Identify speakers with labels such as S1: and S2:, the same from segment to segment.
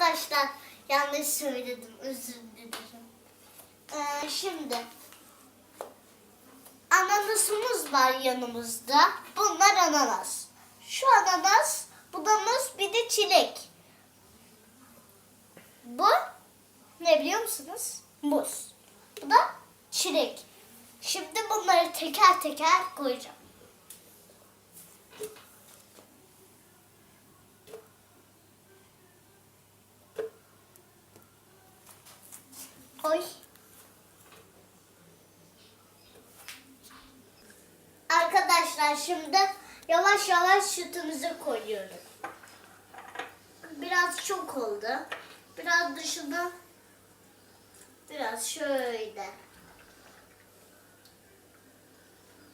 S1: Arkadaşlar yanlış söyledim. Özür dilerim. Ee, şimdi ananasımız var yanımızda. Bunlar ananas. Şu ananas, bu da muz, bir de çilek. Bu ne biliyor musunuz? Muz. Bu da çilek. Şimdi bunları teker teker koyacağım. Oy. Arkadaşlar şimdi yavaş yavaş sütümüzü koyuyoruz. Biraz çok oldu. Biraz dışını biraz şöyle.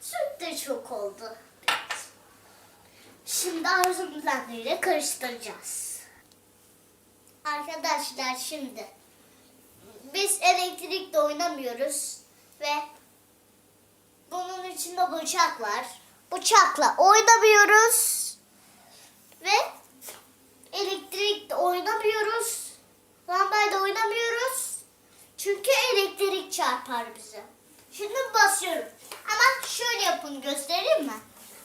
S1: Süt de çok oldu. Şimdi arzu blenderıyla karıştıracağız. Arkadaşlar şimdi elektrikle oynamıyoruz ve bunun içinde bıçak var. Bıçakla oynamıyoruz ve elektrikle oynamıyoruz. Lambayla oynamıyoruz. Çünkü elektrik çarpar bize. Şimdi basıyorum. Ama şöyle yapın göstereyim mi?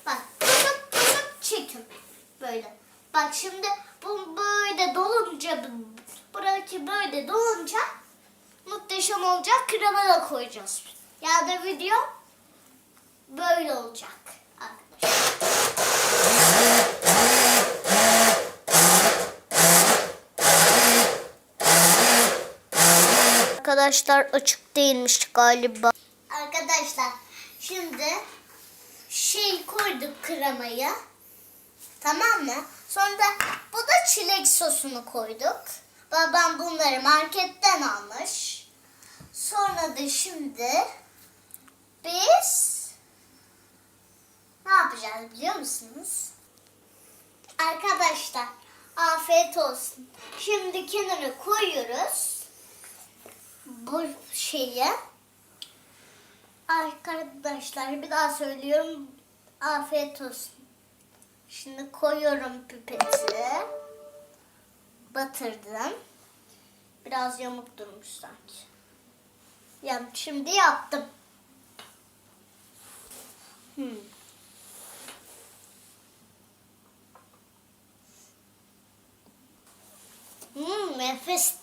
S1: Bak tutup tutup çekin. Böyle. Bak şimdi bu böyle dolunca buradaki böyle dolunca muhteşem olacak. Krema da koyacağız. Ya da video böyle olacak arkadaşlar. Açık değilmiş galiba. Arkadaşlar şimdi şey koyduk kremayı. Tamam mı? Sonra bu da çilek sosunu koyduk. Babam bunları marketten almış. Sonra da şimdi biz ne yapacağız biliyor musunuz? Arkadaşlar afiyet olsun. Şimdi kenara koyuyoruz bu şeyi. Arkadaşlar bir daha söylüyorum. Afiyet olsun. Şimdi koyuyorum pipeti. Batırdım. Biraz yamuk durmuş sanki. Ya şimdi yaptım. Hmm. Hmm, nefis